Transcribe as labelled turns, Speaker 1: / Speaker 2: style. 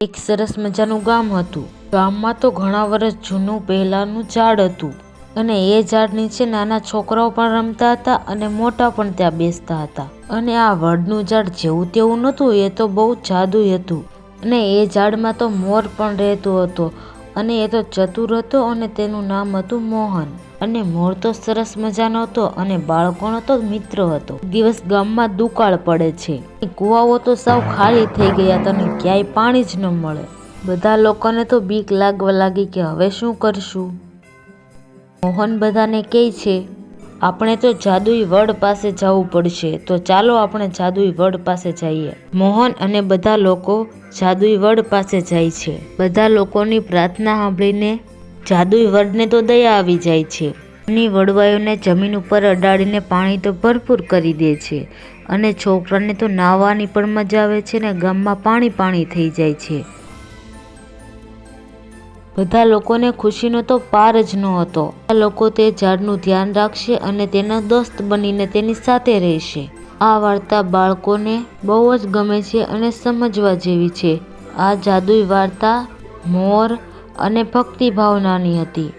Speaker 1: એક સરસ મજાનું ગામ હતું. ગામમાં તો ઘણા વર્ષ જૂનું પહેલાનું ઝાડ હતું અને એ ઝાડ નીચે નાના છોકરાઓ પણ રમતા હતા અને મોટા પણ ત્યાં બેસતા હતા. અને આ વડનું ઝાડ જેવું તેવું નહોતું, એ તો બહુ જાદુ હતું. અને એ ઝાડમાં તો મોર પણ રહેતો હતો. અને એ તો ચતુર હતો અને તેનું નામ હતું મોહન. અને મોર તો સરસ મજાનો હતો અને બાળકોનો તો મિત્ર હતો. દિવસ ગામમાં દુકાળ પડે છે. કુવાઓ તો સાવ ખાલી થઈ ગયા તને ક્યાંય પાણી જ ન મળે. બધા લોકોને તો બીક લાગવા લાગી કે હવે શું કરશું? મોહન બધાને કહે છે આપણે તો જાદુઈ વડ પાસે જવું પડશે. તો ચાલો આપણે જાદુઈ વડ પાસે જઈએ. મોહન અને બધા લોકો જાદુઈ વડ પાસે જાય છે. બધા લોકોની પ્રાર્થના સાંભળીને જાદુઈ વડને તો દયા આવી જાય છે. ની વડવાયોને જમીન ઉપર અડાડીને પાણી તો ભરપૂર કરી દે છે. અને છોકરાને તો નાહવાની પણ મજા આવે છે ને ગામમાં પાણી પાણી થઈ જાય છે. બધા લોકોને ખુશીનો તો પાર જ ન હતો. આ લોકો તે ઝાડનું ધ્યાન રાખશે અને તેના દોસ્ત બનીને તેની સાથે રહેશે. આ વાર્તા બાળકોને બહુ જ ગમે છે અને સમજવા જેવી છે. આ જાદુઈ વાર્તા મોર અને ભક્તિ ભાવનાની હતી.